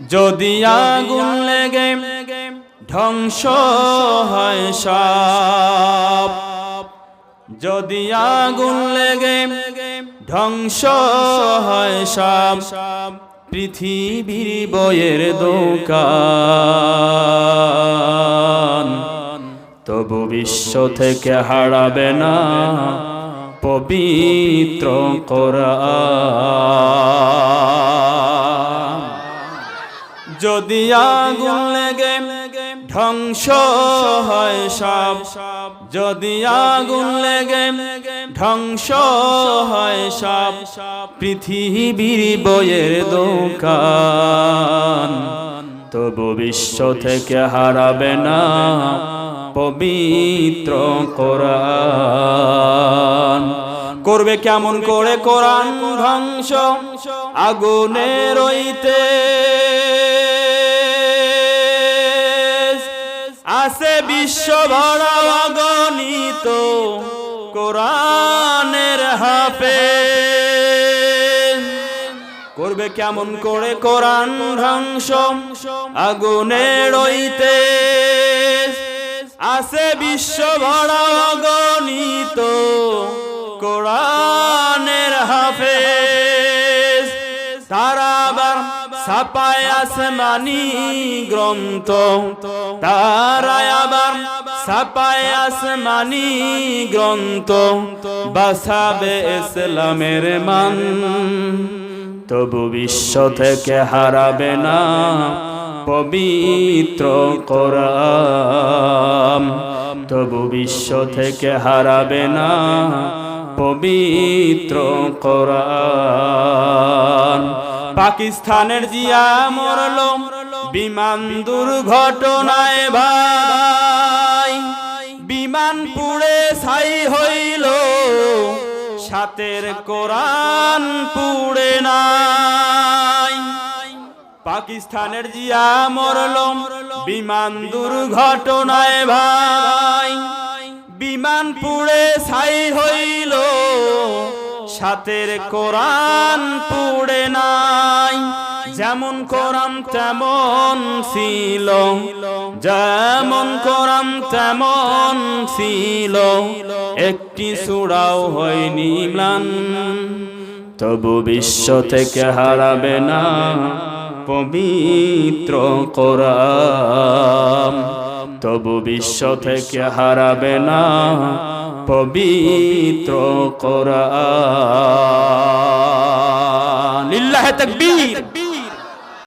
যদি আগুন লেগে ধ্বংস হয় সব, যদি আগুন লেগে ধ্বংস হয় সব, পৃথিবীর বইয়ের দোকান তবু বিশ্ব থেকে হারাবে না পবিত্র কোরআন। যদি আগুন লেগে ধ্বংস হয় সব, যদি আগুন লেগে ধ্বংস হয় সব, পৃথিবীর বইয়ের দোকান তবু বিশ্ব থেকে হারাবে না পবিত্র কোরআন। করবে কেমন করে কোরআন ধ্বংস? আগুনে রইতে আছে বিশ্ব ভরা অগণিত কোরআনের হাফে করবে কেমন করে কোরআন ধ্বংস? আগুনে রইতে আছে বিশ্ব ভরা অগণিত কোরআনের ছাপায় আসমানি গ্রন্থ। তারা আবার ছাপায় আসমানি গ্রন্থ। বাসাবে ইসলামের মান। তবু বিশ্ব থেকে হারাবে না পবিত্র কোরআন। তবু বিশ্ব থেকে হারাবে না পবিত্র কোরআন। পাকিস্তানের জিয়া মরল। বিমান দুর্ঘটনায় ভাই। বিমান পুড়ে ছাই হইল। সাতের কোরআন পুড়ে নাই। পাকিস্তানের জিয়া মরল। বিমান দুর্ঘটনায় ভাই। বিমান পুড়ে ছাই হইল। সাতের কোরআন পুড়ে নাই। যেমন কোরআন তেমন ছিল। যেমন কোরআন তেমন ছিল। একটি সুরাও হয়নি ম্লান তবু বিশ্ব থেকে হারাবে না পবিত্র কোরআন। তবু বিশ্ব থেকে হারাবে না পবিত্র কোরআন। লিল্লাহ তাকবীর।